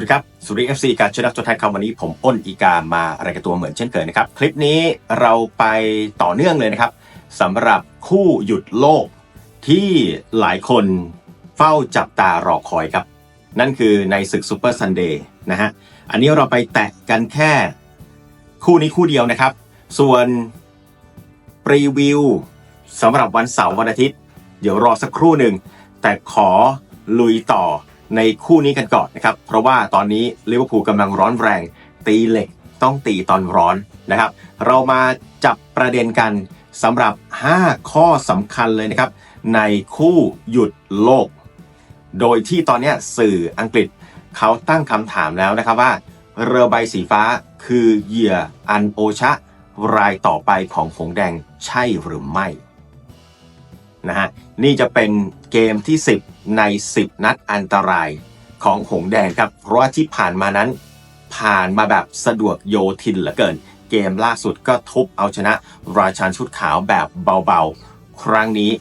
สวัสดีครับ สุริเอฟซีการชนะตัวไทยคำวันนี้ผมอ้นอีกามารายการตัวเหมือนเช่นเคยนะครับ คลิปนี้เราไปต่อเนื่องเลยนะครับสำหรับคู่หยุดโลกที่หลายคนเฝ้าจับตารอคอยครับ นั่นคือในศึกซูเปอร์ซันเดย์นะฮะ อันนี้เราไปแตะกันแค่คู่นี้คู่เดียวนะครับ ส่วนปรีวิวสำหรับวันเสาร์วันอาทิตย์ เดี๋ยวรอสักครู่หนึ่งแต่ขอลุยต่อ ในคู่นี้กันก่อนนะครับ เพราะว่าตอนนี้ลิเวอร์พูลกำลังร้อนแรง ตีเหล็กต้องตีตอนร้อนนะครับ เรามาจับประเด็นกันสำหรับ 5 ข้อสำคัญเลยนะครับ ในคู่หยุดโลก โดยที่ตอนนี้สื่ออังกฤษเขาตั้งคำถามแล้วนะครับว่า เรือใบสีฟ้าคือเหยื่ออันโอชะ รายต่อไปของหงแดงใช่หรือไม่นะฮะนี่จะเป็นเกมที่ 10ใน 10 นัดอันตรายของหงแดงครับ เพราะว่าที่ผ่านมานั้น ผ่านมาแบบสะดวกโยทินเหลือเกิน เกมล่าสุดก็ทุบเอาชนะราชันชุดขาวแบบเบาๆ ครั้งนี้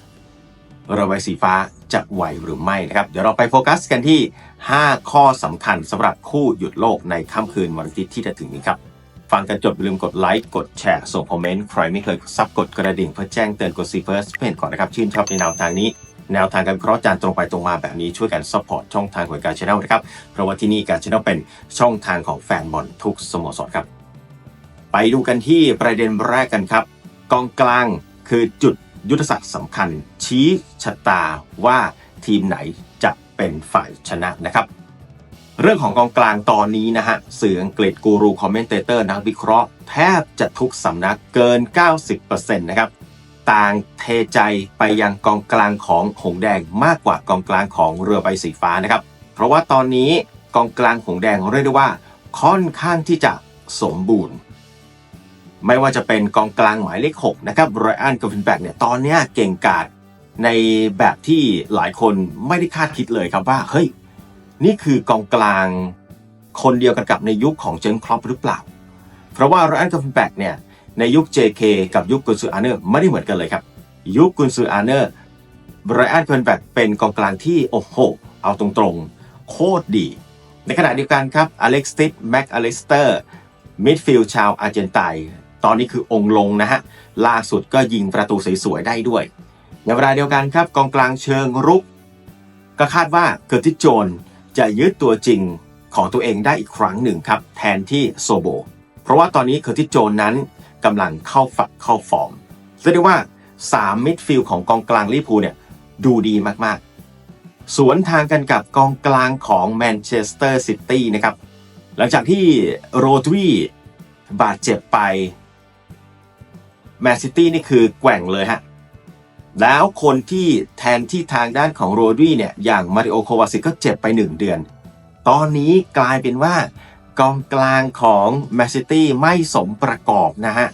เรือใบสีฟ้าจะไหวหรือไม่นะครับ เดี๋ยวเราไปโฟกัสกันที่ 5 ข้อสำคัญสำหรับคู่หยุดโลกในค่ำคืนวันอาทิตย์ที่จะถึงนี้ครับ ฟังกันจบอย่าลืมกดไลค์กดแชร์ส่งคอมเมนต์ ใครไม่เคยซับกดกระดิ่งเพื่อแจ้งเตือนกดซีเฟิร์สเพื่อนก่อนนะครับ ชื่นชอบในแนวทางนี้ แนวทางการวิเคราะห์จานตรงไปตรงมาแบบนี้ช่วยกันซัพพอร์ตช่องทางของการชแนลนะครับ เพราะว่าที่นี่การชแนลเป็นช่องทางของแฟนบอลทุกสโมสรครับ ไปดูกันที่ประเด็นแรกกันครับ กองกลางคือจุดยุทธศาสตร์สำคัญ ชี้ชะตาว่าทีมไหนจะเป็นฝ่ายชนะนะครับเรื่องของกองกลางตอนนี้นะฮะสื่ออังกฤษกูรูคอมเมนเตเตอร์นักวิเคราะห์ แทบจะทุกสำนักเกิน 90%นะครับ ต่างเทใจไปยังกองกลางของหงแดงมากกว่ากองกลางของเรือใบสีฟ้านะครับ เพราะว่าตอนนี้กองกลางหงแดงเรียกได้ว่า ค่อนข้างที่จะสมบูรณ์ ไม่ว่าจะเป็นกองกลางหมายเลข6นะครับไรอันกอฟฟินแบกเนี่ยตอนนี้เก่งกาจในแบบที่หลายคนไม่ได้คาดคิดเลยครับว่าเฮ้ยนี่คือกองกลางคนเดียวกันกับในยุคของเจนครอปหรือเปล่า เพราะว่าไรอันกอฟฟินแบกเนี่ย ในยุค JK กับยุคกุนซืออาร์เนอร์ไม่ได้เหมือนกันเลยครับ ยุคกุนซืออาร์เนอร์ไบรอันคอนแบกเป็นกองกลางที่ โอ้โห เอาตรงๆ โคตรดี ในขณะเดียวกันครับอเล็กซ์ติดแม็กอลิสเตอร์มิดฟิลด์ชาวอาร์เจนไตน์ตอนนี้คือองค์ลงนะฮะ ล่าสุดก็ยิงประตูสวยๆได้ด้วย ในเวลาเดียวกันครับ กองกลางเชิงรุก ก็คาดว่าเกิร์ติโจนจะยึดตัวจริงของตัวเองได้อีกครั้งหนึ่งครับ แทนที่โซโบ เพราะว่าตอนนี้เคอร์ติโจนนั้น กำลังเข้าฝักเข้าฟอร์มเรียกได้ว่า 3 มิดฟิลด์ของกองกลางลิเวอร์พูลเนี่ยดูดีมากๆ สวนทางกันกับกองกลางของแมนเชสเตอร์ซิตี้นะครับ หลังจากที่โรดรีบาดเจ็บไปแมนซิตี้นี่คือแกว่งเลยฮะ แล้วคนที่แทนที่ทางด้านของโรดรีเนี่ยอย่างมาริโอโควาซิก็เจ็บไป 1 เดือน ตอนนี้กลายเป็นว่า กองกลางของแมนซิตี้ไม่สมประกอบนะฮะ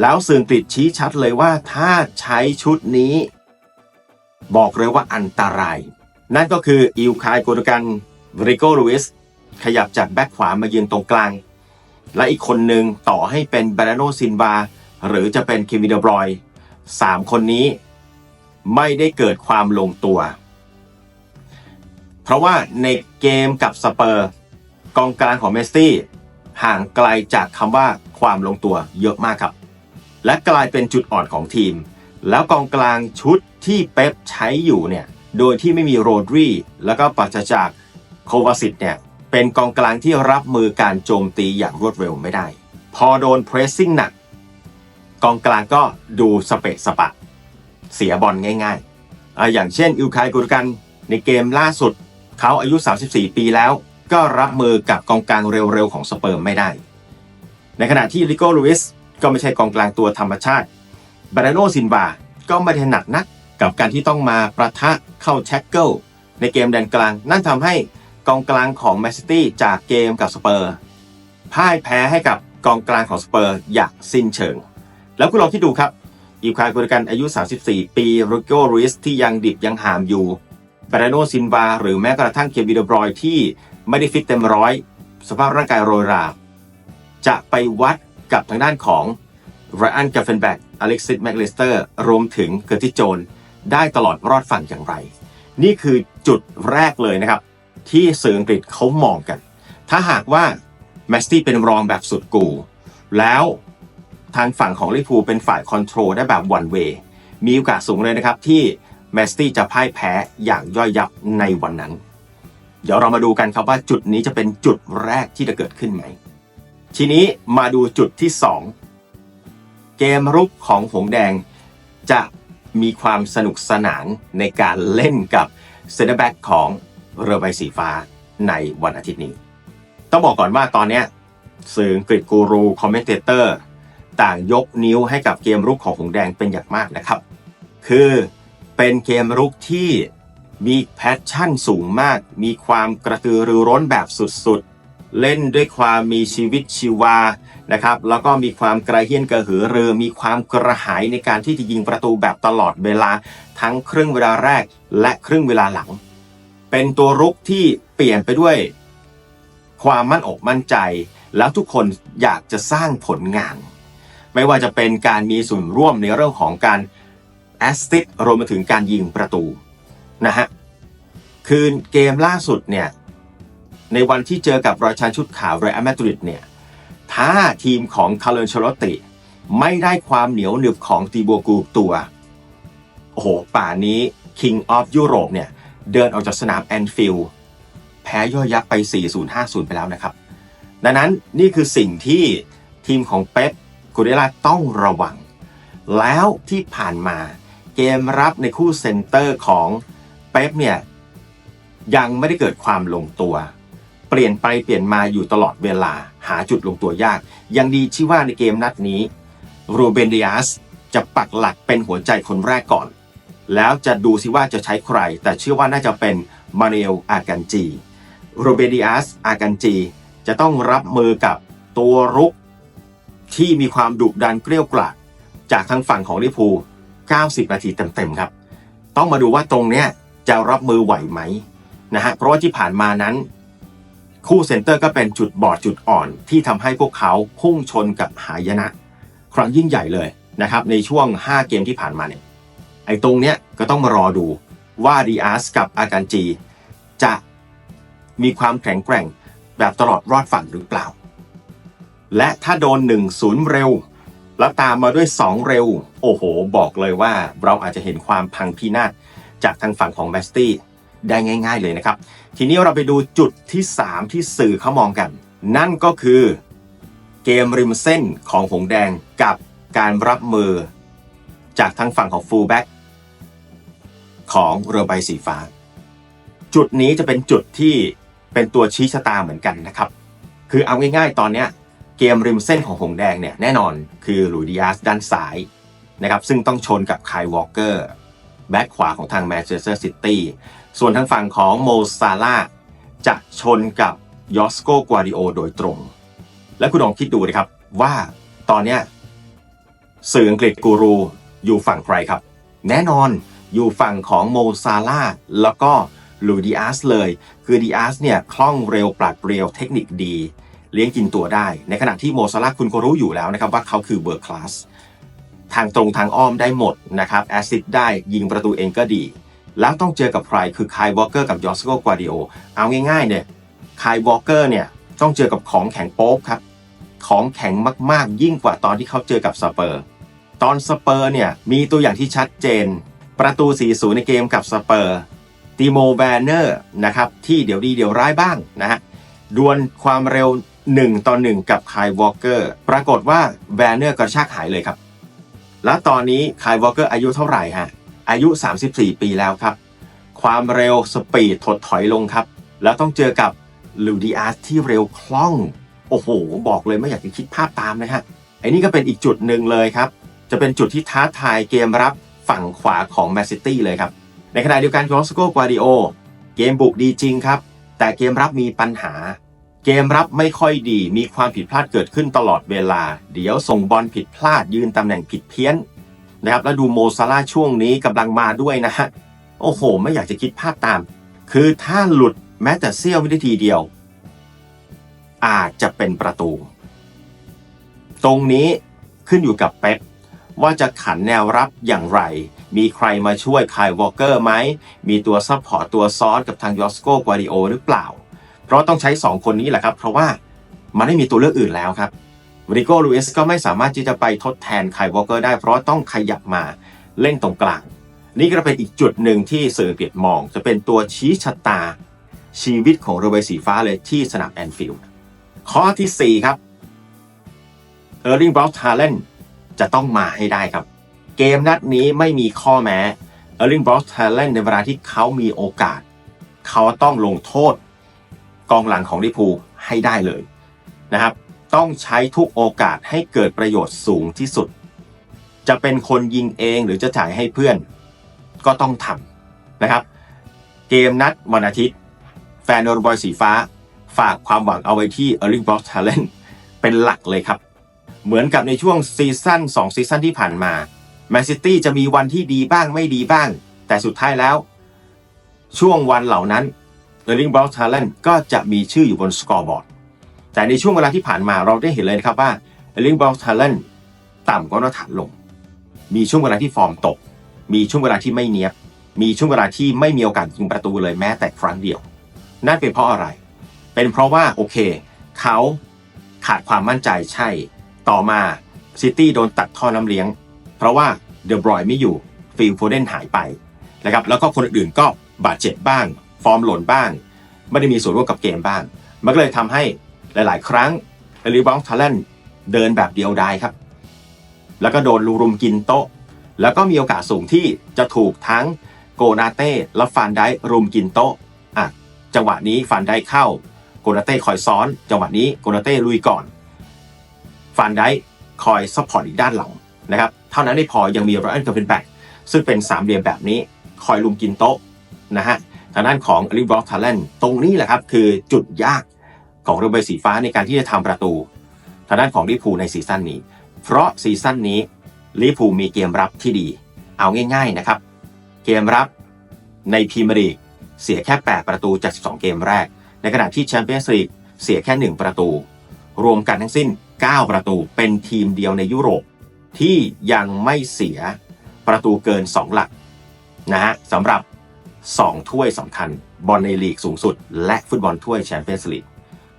แล้วสื่องกฤษชี้ชัดเลยว่าถ้าใช้ชุดนี้ บอกเลยว่าอันตราย นั่นก็คืออิลคายโกดกันริโกลูอิสขยับจากแบ็คขวามายืนตรงกลาง และอีกคนหนึ่งต่อให้เป็นบรโนซินบาหรือจะเป็นเควินเดบรอยสามคนนี้ไม่ได้เกิดความลงตัว เพราะว่าในเกมกับสเปอร์ กองกลางของเมสซี่ห่างไกลจากคำว่าความลงตัวเยอะมากครับ และกลายเป็นจุดอ่อนของทีม แล้วกองกลางชุดที่เป๊ปใช้อยู่เนี่ยโดยที่ไม่มีโรดรีแล้วก็ปราศจากโควาสิตเนี่ยเป็นกองกลางที่รับมือการโจมตีอย่างรวดเร็วไม่ได้ พอโดนเพรสซิ่งหนัก กองกลางก็ดูสเปะสปะ เสียบอลง่ายๆออย่างเช่นอิลคายกุรกันในเกมล่าสุดเขาอายุ 34 ปีแล้ว ก็รับมือกับกองกลางเร็วๆของสเปิร์มไม่ได้ ในขณะที่ลิโก้ลูอิสก็ไม่ใช่กองกลางตัวธรรมชาติบาราโนซินบาก็ไม่ได้หนักนักกับการที่ต้องมาประทะเข้าแช็กเกิลในเกมแดนกลาง นั่นทำให้กองกลางของแมนซิตี้จากเกมกับสเปอร์พ่ายแพ้ให้กับกองกลางของสเปอร์อย่างสิ้นเชิง แล้วคุณลองคิดดูครับอีควายกุรกันอายุ 34 ปีโรโกรูอิสที่ยังดิบยังหามอยู่ บารโนซินบาหรือแม้กระทั่งเควินเดบรอยที่ไม่ได้ฟิตเต็มร้อยสภาพร่างกายโรยรา จะไปวัดกับทางด้านของไรอันกาเฟนแบกอเล็กซิสแมกเลสเตอร์รวมถึงเกอร์ติโจนได้ตลอดรอดฝั่งอย่างไร นี่คือจุดแรกเลยนะครับ ที่สื่ออังกฤษเขามองกัน ถ้าหากว่าแมสตี้เป็นรองแบบสุดกู แล้วทางฝั่งของลิเวอร์พูเป็นฝ่ายคอนโทรลได้แบบวันเวมีโอกาสสูงเลยนะครับที่ แมสตี้จะพ่ายแพ้อย่างย่อยยับในวันนั้น เดี๋ยวเรามาดูกันครับว่าจุดนี้จะเป็นจุดแรกที่จะเกิดขึ้นไหม ทีนี้มาดูจุดที่ 2 เกมรุกของหงแดงจะมีความสนุกสนานในการเล่นกับเซนเตอร์แบ็กของเรือใบสีฟ้าในวันอาทิตย์นี้ ต้องบอกก่อนว่าตอนนี้สื่ออังกฤษกูรูคอมเมนเตอร์ต่างยกนิ้วให้กับเกมรุกของหงแดงเป็นอย่างมากนะครับ คือ เป็นเกมรุกที่มีแพชชั่นสูงมาก มีความกระตือรือร้นแบบสุดๆ เล่นด้วยความมีชีวิตชีวานะครับ แล้วก็มีความกระเฮี้ยนกระหือรือ มีความกระหายในการที่จะยิงประตูแบบตลอดเวลาทั้งครึ่งเวลาแรกและครึ่งเวลาหลัง เป็นตัวรุกที่เปลี่ยนไปด้วย ความมั่นอกมั่นใจ แล้วทุกคนอยากจะสร้างผลงาน ไม่ว่าจะเป็นการมีส่วนร่วมในเรื่องของการ แอสติสรวมไปถึงการยิงประตูนะฮะคืนเกมล่าสุดเนี่ยในวันที่เจอกับรอยชันชุดขาวเรอัลมาดริดเนี่ยถ้าทีมของคาร์เลนชลอตติ ไม่ได้ความเหนียวหนึบของตีโบกูตัว โอ้โห ป่านนี้ King of Europe เนี่ย เดินออกจากสนามแอนฟิลด์แพ้ย่อยยับไป 4-0-5-0 ไปแล้วนะครับ ดังนั้นนี่คือสิ่งที่ทีมของเป๊ปกูเดล่าต้องระวัง แล้วที่ผ่านมา เกมรับในคู่เซนเตอร์ของเป๊ปเนี่ยยังไม่ได้เกิดความลงตัว เปลี่ยนไปเปลี่ยนมาอยู่ตลอดเวลาหาจุดลงตัวยาก ยังดีที่ว่าในเกมนัดนี้โรเบนเดียสจะปักหลักเป็นหัวใจคนแรกก่อน แล้วจะดูซิว่าจะใช้ใคร แต่เชื่อว่าน่าจะเป็นมาเนลอากันจีโรเบดิอัสอากันจีจะต้องรับมือกับตัวรุกที่มีความดุดันเกลี้ยวกล่อมจากทางฝั่งของลิพู 90 นาทีเต็มๆครับ ต้องมาดูว่าตรงเนี้ยจะรับมือไหวไหมนะฮะเพราะว่าที่ผ่านมานั้น คู่เซนเตอร์ก็เป็นจุดบอดจุดอ่อน ที่ทำให้พวกเขาพุ่งชนกับหายนะ ครั้งยิ่งใหญ่เลยนะครับในช่วง 5 เกมที่ผ่านมาเนี่ยไอ้ตรงเนี้ยก็ต้องมารอดูว่าดีอาร์สกับอาการจี จะมีความแข็งแกร่งแบบตลอดรอดฝั่งหรือเปล่า และถ้าโดน 1-0 เร็ว แล้วตามมาด้วย 2 เร็ว โอ้โห บอกเลยว่าเราอาจจะเห็นความพังพินาศจากทางฝั่งของแมสตี้ได้ง่าย ๆเลยนะครับ ทีนี้เราไปดูจุดที่ 3 ที่สื่อเขามองกัน นั่นก็คือเกมริมเส้นของหงแดงกับการรับมือ จากทางฝั่งของฟูลแบ็กของเรือใบสีฟ้า จุดนี้จะเป็นจุดที่เป็นตัวชี้ชะตาเหมือนกันนะครับ คือเอาง่ายๆตอนเนี้ย กมริมเส้นของหงแดงเนี่ยแน่นอนคือหลุยดิอาสด้านซ้ายนะครับซึ่งต้องชนกับไคลวอลเกอร์แบ็คขวาของทางแมนเชสเตอร์ซิตี้ส่วนทางฝั่งของโมซาลาจะชนกับยอสโกกัวดิโอโดยตรง และคุณลองคิดดูนะครับว่าตอนเนี้ยสื่ออังกฤษกูรูอยู่ฝั่งใครครับ แน่นอนอยู่ฝั่งของโมซาลาแล้วก็ลูดิอาสเลย คือดิอาสเนี่ยคล่องเร็วปราดเปรียวเทคนิคดี เลี้ยงกินตัวได้ ในขณะที่โมซาลาคุณก็รู้อยู่แล้วนะครับว่าเขาคือเบอร์คลาสทางตรงทางอ้อมได้หมดนะครับแอซิดได้ยิงประตูเองก็ดี แล้วต้องเจอกับใครคือคายวอลเกอร์กับยอสโกกวาดิโอเอาง่ายๆเนี่ยคายวอลเกอร์เนี่ยต้องเจอกับของแข็งโป๊กครับของแข็งมากๆ ยิ่งกว่าตอนที่เขาเจอกับสเปอร์ ตอนสเปอร์เนี่ยมีตัวอย่างที่ชัดเจน ประตู 4-0 ในเกมกับสเปอร์ติโมแบนเนอร์นะครับที่เดี๋ยวดีเดี๋ยวร้ายบ้างนะฮะดวลความเร็ว 1 ต่อ 1 กับคายวอลเกอร์ปรากฏว่าแบนเนอร์กระชากหายเลยครับ แล้วตอนนี้คายวอลเกอร์อายุเท่าไหร่ฮะอายุ 34 ปีแล้วครับ ความเร็วสปีดถดถอยลงครับ แล้วต้องเจอกับลูดิอาสที่เร็วคล่อง โอ้โห บอกเลยไม่อยากจะคิดภาพตามเลยฮะไอ้นี่ก็เป็นอีกจุดหนึ่งเลยครับ จะเป็นจุดที่ท้าทายเกมรับฝั่งขวาของแมนซิตี้เลยครับ ในขณะเดียวกันยอสโกกวาดิโอเกมบุกดีจริงครับ แต่เกมรับมีปัญหา เกมรับไม่ค่อยดี มีความผิดพลาดเกิดขึ้นตลอดเวลา เดี๋ยวส่งบอลผิดพลาดยืนตำแหน่งผิดเพี้ยนนะครับ แล้วดูโมซาลาช่วงนี้กำลังมาด้วยนะฮะ โอ้โห ไม่อยากจะคิดภาพตาม คือถ้าหลุดแม้แต่เสี้ยววินาทีเดียว อาจจะเป็นประตู ตรงนี้ขึ้นอยู่กับเป๊ปว่าจะขันแนวรับอย่างไร มีใครมาช่วยคายวอลเกอร์ไหม มีตัวซัพพอร์ตตัวซอนกับทางยอสโกกวาดิโอหรือเปล่า เพราะต้องใช้ 2 คนนี้แหละครับ เพราะว่ามันไม่มีตัวเลือกอื่นแล้วครับริโก้ลูเอสก็ไม่สามารถที่จะไปทดแทนไควอลเกอร์ได้ เพราะต้องขยับมาเล่นตรงกลาง นี่ก็เป็นอีกจุดหนึ่งที่สื่อเปียบมอง จะเป็นตัวชี้ชะตา ชีวิตของเรือใบสีฟ้าเลยที่สนามแอนฟิลด์ข้อทีสี่4 ครับเออร์ลิงบรอ t ฮาเลนจะต้องมาให้ได้ครับ เกมนัดนี้ไม่มีข้อแม้เออร์ลิงบรอ t ฮาเลนในเวลาที่เขามีโอกาส เขาต้องลงโทษ กองหลังของลิพูให้ได้เลยนะครับ ต้องใช้ทุกโอกาสให้เกิดประโยชน์สูงที่สุด จะเป็นคนยิงเองหรือจะจ่ายให้เพื่อน ก็ต้องทำนะครับ เกมนัดวันอาทิตย์ แฟนโนบอยสีฟ้า ฝากความหวังเอาไว้ที่ e r l i n g b r o t h a l e n เป็นหลักเลยครับ เหมือนกับในช่วงซีซั่น2ซีซั่นที่ผ่านมาแมนซิตี้จะมีวันที่ดีบ้างไม่ดีบ้าง แต่สุดท้ายแล้ว ช่วงวันเหล่านั้น e r l i n g b r o t h a l e n ก็จะมีชื่ออยู่บนสกอร์บอร์ดแต่ในช่วงเวลาที่ผ่านมาเราได้เห็นเลยนะครับว่า e r l i n g b r o t h a l e n ต่ำกว่ามาตรฐานลง มีช่วงเวลาที่ฟอร์มตก มีช่วงเวลาที่ไม่เนียบ มีช่วงเวลาที่ไม่มีโอกาสยิงประตูเลยแม้แต่ครั้งเดียว นั่นเป็นเพราะอะไร เป็นเพราะว่าโอเค เขาขาดความมั่นใจใช่ ต่อมาซิตี้โดนตัดท่อน้ำเลี้ยง เพราะว่าเดอบรอยไม่อยู่ฟิลโฟเดนหายไปนะครับแล้วก็คนอื่นๆก็บาดเจ็บบ้าง ฟอร์มหล่นบ้าง ไม่ได้มีส่วนร่วมกับเกมบ้าง มันก็เลยทำให้หลาย ๆ ครั้งเอลิบองทาเลนเดินแบบเดียวดายครับ แล้วก็โดนลูรุมกินโต๊ะ แล้วก็มีโอกาสสูงที่จะถูกทั้งโกนาเต้และฟานได้รุมกินโต๊ะอะจังหวะนี้ฟานได้เข้า โกนาเต้คอยซ้อน จังหวะนี้โกนาเต้ลุยก่อน ฟานได้คอยซัพพอร์ตอีกด้านหลังนะครับ เท่านั้นไม่พอยังมีไรอันกับเป็นแบ็กซึ่งเป็นสามเหลี่ยมแบบนี้คอยลุมกินโต๊ะนะฮะ ทางด้านของอลิบรอทาเลนตรงนี้แหละครับคือจุดยากของเรือใบสีฟ้าในการที่จะทำประตู ทางด้านของลิพูในซีซั่นนี้ เพราะซีซั่นนี้ลิพูมีเกมรับที่ดี เอาง่าย ๆนะครับ เกมรับในพรีเมียร์ลีกเสียแค่ 8 ประตูจาก 12 เกมแรก ในขณะที่แชมเปี้ยนส์ลีกเสียแค่ 1 ประตู รวมกันทั้งสิ้น 9 ประตูเป็นทีมเดียวในยุโรป ที่ยังไม่เสียประตูเกิน 2 หลักนะฮะสำหรับ 2 ถ้วยสำคัญ บอลในลีกสูงสุด และฟุตบอลถ้วยแชมเปี้ยนส์ลีก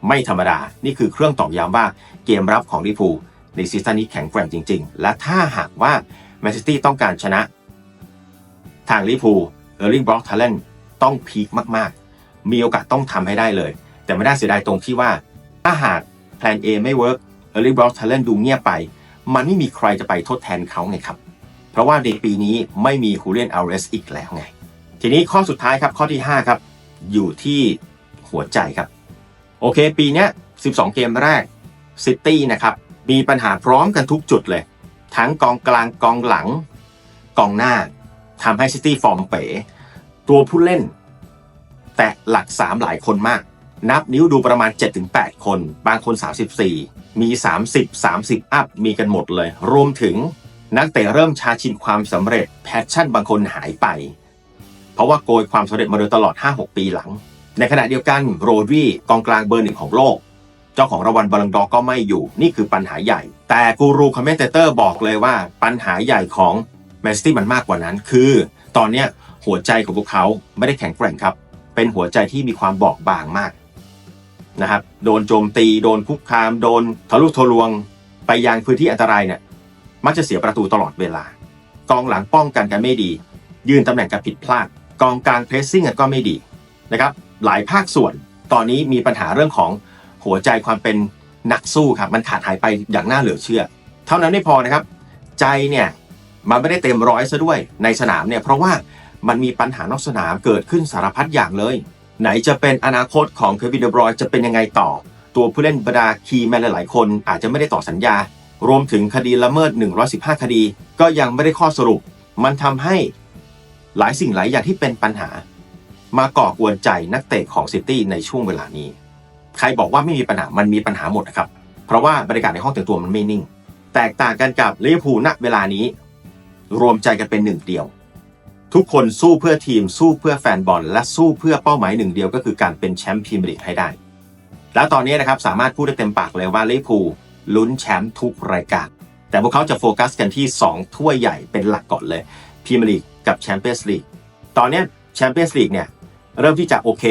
ไม่ธรรมดา นี่คือเครื่องตอกย้ำว่าเกมรับของลิเวอร์พูในซีซั่นนี้แข็งแกร่งจริง ๆ และถ้าหากว่าแมนซิตี้ต้องการชนะ ทางลิเวอร์พูเออร์ลิงบล็อกทาเลนต้องพีคมากๆ มีโอกาสต้องทำให้ได้เลย แต่ไม่ได้เสียดายตรงที่ว่า ถ้าหากแพลน A ไม่เวิร์กเออร์ลิงบล็อกทาเลนดูเงียบไป มันไม่มีใครจะไปทดแทนเขาไงครับ เพราะว่าในปีนี้ไม่มีฮูเลียนอัลเรสอีกแล้วไง ทีนี้ข้อสุดท้ายครับข้อที่ 5 ครับ อยู่ที่หัวใจครับ โอเค ปีนี้12 เกมแรกซิตี้นะครับ มีปัญหาพร้อมกันทุกจุดเลย ทั้งกองกลางกองหลัง กองหน้าทำให้ซิตี้ฟอร์มเป๋ ตัวผู้เล่น แต่หลัก 3 หลายคนมาก นับนิ้วดูประมาณ 7-8 คน บางคน 34 มี 30 30 อัพ มีกันหมดเลย รวมถึงนักเตะเริ่มชาชินความสำเร็จ แพชชั่นบางคนหายไป เพราะว่าโกยความสำเร็จมาโดยตลอด 5-6 ปีหลัง ในขณะเดียวกันโรดรีกองกลางเบอร์หนึ่งของโลก เจ้าของรางวัลบอลลังดอร์ก็ไม่อยู่นี่คือปัญหาใหญ่ แต่กูรูคอมเมนเตอร์บอกเลยว่าปัญหาใหญ่ของแมนซิตี้มันมากกว่านั้น คือ ตอนเนี้ยหัวใจของพวกเขาไม่ได้แข็งแกร่งครับ เป็นหัวใจที่มีความบอบบางมากนะครับโดนโจมตี โดนคุกคาม โดนทะลุทะลวง ไปยังพื้นที่อันตรายเนี่ยมักจะเสียประตูตลอดเวลา กองหลังป้องกันกันไม่ดี ยืนตำแหน่งกันผิดพลาด กองกลางเพรสซิ่งก็ไม่ดีนะครับหลายภาคส่วนตอนนี้มีปัญหาเรื่องของหัวใจความเป็นนักสู้ครับมันขาดหายไปอย่างน่าเหลือเชื่อ เท่านั้นไม่พอนะครับ ใจเนี่ยมันไม่ได้เต็มร้อยซะด้วยในสนามเนี่ยเพราะว่ามันมีปัญหานอกสนามเกิดขึ้นสารพัดอย่างเลย ไหนจะเป็นอนาคตของเควินเดบรอยจะเป็นยังไงต่อ ตัวผู้เล่นบรรดาคีแมนหลายๆ คนอาจจะไม่ได้ต่อสัญญา รวมถึงคดีละเมิด 115 คดี ก็ยังไม่ได้ข้อสรุป มันทำให้ หลายสิ่งหลายอย่างที่เป็นปัญหา มาก่อกวนใจนักเตะของซิตี้ในช่วงเวลานี้ ใครบอกว่าไม่มีปัญหามันมีปัญหาหมดนะครับ เพราะว่าบรรยากาศในห้องแต่งตัวมันไม่นิ่ง แตกต่างกันกับลิเวอร์พูลณเวลานี้ รวมใจกันเป็นหนึ่งเดียว ทุกคนสู้เพื่อทีมสู้เพื่อแฟนบอล และสู้เพื่อเป้าหมายหนึ่งเดียวก็คือการเป็นแชมป์พรีเมียร์ลีกให้ได้ แล้วตอนนี้นะครับสามารถพูดได้เต็มปากเลยว่าลิเวอร์พูลลุ้นแชมป์ทุกรายการแต่พวกเขาจะโฟกัสกันที่ 2 ถ้วยใหญ่เป็นหลักก่อนเลย พรีเมียร์ลีกกับแชมเปี้ยนส์ลีกตอนนี้แชมเปี้ยนส์ลีกเนี่ยเริ่มที่จะโอเค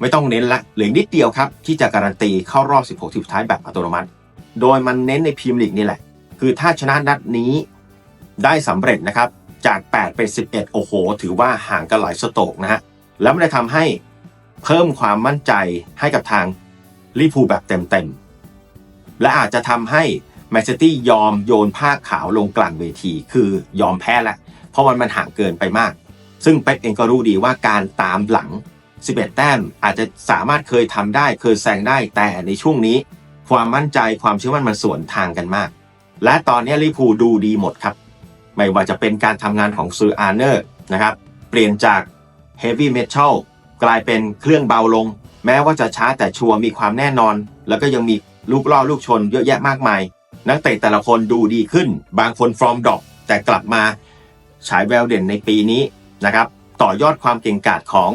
ไม่ต้องเน้นละเหลือนิดเดียวครับ ที่จะการันตีเข้ารอบ 16 ทีมสุดท้ายแบบอัตโนมัติ โดยมันเน้นในพรีเมียร์ลีกนี่แหละ คือถ้าชนะนัดนี้ได้สำเร็จนะครับจาก 8 เป็น 11 โอ้โห ถือว่าห่างกันหลายสโตกนะฮะแล้วมันได้ทำให้เพิ่มความมั่นใจให้กับทางลิเวอร์พูแบบเต็มๆ และอาจจะทำให้แมนเชสเตอร์ยอมโยนผ้าขาวลงกลางเวที คือยอมแพ้แล้ว เพราะมันมันห่างเกินไปมาก ซึ่งเป๊ปเองก็รู้ดีว่าการตามหลัง 11 แต้มอาจจะสามารถเคยทำได้เคยแซงได้แต่ในช่วงนี้ ความมั่นใจความเชื่อมั่นมันสวนทางกันมาก และตอนนี้ลิเวอร์พูลดูดีหมดครับ ไม่ว่าจะเป็นการทำงานของซืออาร์เนอร์นะครับเปลี่ยนจากเฮฟวี่เมทัลกลายเป็นเครื่องเบาลง แม้ว่าจะช้าแต่ชัวร์มีความแน่นอน แล้วก็ยังมีลูกล่อลูกชนเยอะแยะมากมาย นักเตะแต่ละคนดูดีขึ้น บางคนฟอร์มดรอปแต่กลับมา ฉายแววเด่นในปีนี้นะครับ ต่อยอดความเก่งกาจของ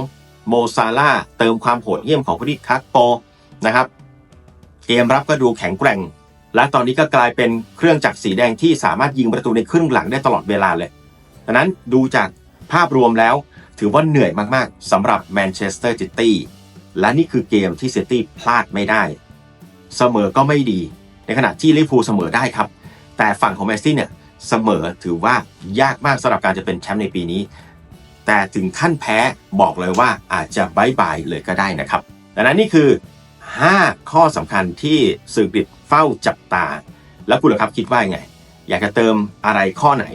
โมซาลาเติมความโหดเยี่ยมของพดิคักโปนะครับ เกมรับก็ดูแข็งแกร่ง และตอนนี้ก็กลายเป็นเครื่องจักรสีแดงที่สามารถยิงประตูในครึ่งหลังได้ตลอดเวลาเลยดังนั้นดูจากภาพรวมแล้ว ถือว่าเหนื่อยมากๆสำหรับแมนเชสเตอร์ซิตี้และนี่คือเกมที่ซิตี้พลาดไม่ได้ เสมอก็ไม่ดี ในขณะที่ลิเวอร์พูลเสมอได้ครับ แต่ฝั่งของแมนซิตี้เนี่ย เสมอถือว่ายากมากสำหรับการจะเป็นแชมป์ในปีนี้ แต่ถึงขั้นแพ้บอกเลยว่าอาจจะบายบายเลยก็ได้นะครับดังนั้นนี่คือ 5 ข้อสำคัญที่สื่อกริดเฝ้าจับตา แล้วคุณล่ะครับคิดว่ายังไง อยากจะเติมอะไรข้อไหน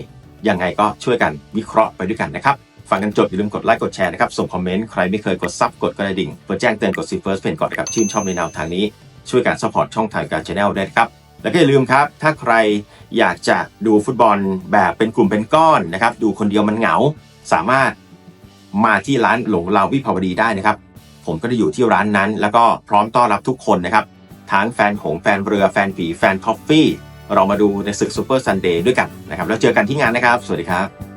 ยังไงก็ช่วยกันวิเคราะห์ไปด้วยกันนะครับฟังกันจบอย่าลืมกดไลค์กดแชร์นะครับ ส่งคอมเมนต์ ใครไม่เคยกดซับกดกระดิ่งเพื่อแจ้งเตือนกดซีเฟิร์สเพนก่อนนะครับชื่นชอบในแนวทางนี้ช่วยกันสปอร์ตช่องทางการช anel ด้ครับ แล้วก็อย่าลืมครับ ถ้าใครอยากจะดูฟุตบอลแบบเป็นกลุ่มเป็นก้อนนะครับ ดูคนเดียวมันเหงา สามารถมาที่ร้านหลงเราวิภาวดีได้นะครับ ผมก็จะอยู่ที่ร้านนั้น แล้วก็พร้อมต้อนรับทุกคนนะครับ ทั้งแฟนหงแฟนเรือแฟนผีแฟนท็อฟฟี่ เรามาดูในศึกซูเปอร์ซันเดย์ด้วยกันนะครับ แล้วเจอกันที่งานนะครับ สวัสดีครับ